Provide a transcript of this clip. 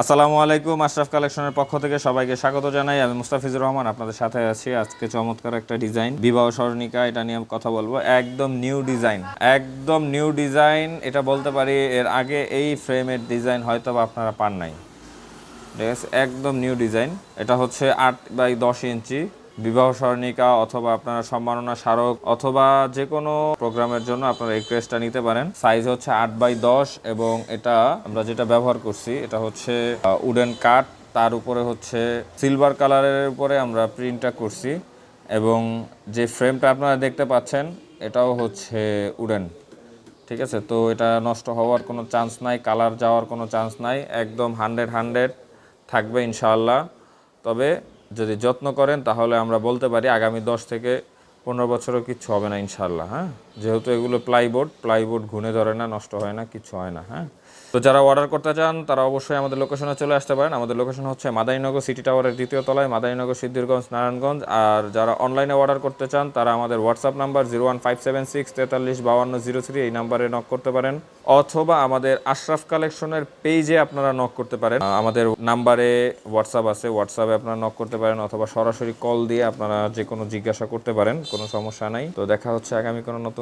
আসসালামু আলাইকুম, আশরাফ কালেকশনের পক্ষ থেকে সবাইকে স্বাগত জানাই। আমি মুস্তাফিজুর রহমান, আপনাদের সাথে আছি। আজকে চমৎকার একটা ডিজাইন, বিবাহ স্মরণিকা এটা নিয়ে কথা বলব। একদম নিউ ডিজাইন, একদম নিউ ডিজাইন। এটা বলতে পারি, এর আগে এই ফ্রেমের ডিজাইন হয়তো আপনারা পান নাই। ঠিক আছে? একদম নিউ ডিজাইন। এটা হচ্ছে আট বাই দশ ইঞ্চি। বিবাহ স্মরণিকা অথবা আপনারা সম্মাননা স্মারক অথবা যে কোনো প্রোগ্রামের জন্য আপনারা এই ক্রেসটা নিতে পারেন। সাইজ হচ্ছে আট বাই দশ এবং এটা আমরা যেটা ব্যবহার করছি, এটা হচ্ছে উডেন কাঠ তার উপরে হচ্ছে সিলভার কালারের উপরে আমরা প্রিন্টটা করছি এবং যে ফ্রেমটা আপনারা দেখতে পাচ্ছেন, এটাও হচ্ছে উডেন ঠিক আছে? তো এটা নষ্ট হওয়ার কোনো চান্স নাই কালার যাওয়ার কোনো চান্স নাই, একদম হান্ড্রেড হান্ড্রেড থাকবে ইনশাআল্লাহ। তবে যদি যত্ন করেন, তাহলে আমরা বলতে পারি আগামী দশ থেকে পনেরো বছরও কিচ্ছু হবে না ইনশাল্লাহ হ্যাঁ? যেহেতু এগুলো প্লাইবোর্ড প্লাইবোর্ড ঘুনে ধরে না, নষ্ট হয় না, কিছু হয় না হ্যাঁ? তো যারা অর্ডার করতে চান, তারা অবশ্যই আমাদের লোকেশনে চলে আসতে পারেন। আমাদের লোকেশন হচ্ছে মাদারীনগর সিটি টাওয়ারের দ্বিতীয় তলায় মাদারীনগর সিদ্ধিরগঞ্জ, নারায়ণগঞ্জ। আর যারা অনলাইনে অর্ডার করতে চান, তারা আমাদের WhatsApp number zero one five seven six তেতাল্লিশ বাউান্ন জিরো থ্রি এই নাম্বারে নক করতে পারেন। অথবা আমাদের আশরাফ কালেকশনের পেজে আপনারা নক করতে পারেন। আমাদের নাম্বারে হোয়াটসঅ্যাপ আছে হোয়াটসঅ্যাপে আপনারা নক করতে পারেন, অথবা সরাসরি কল দিয়ে আপনারা যে কোনো জিজ্ঞাসা করতে পারেন, কোনো সমস্যা নাই। তো দেখা হচ্ছে আগামী কোনো নতুন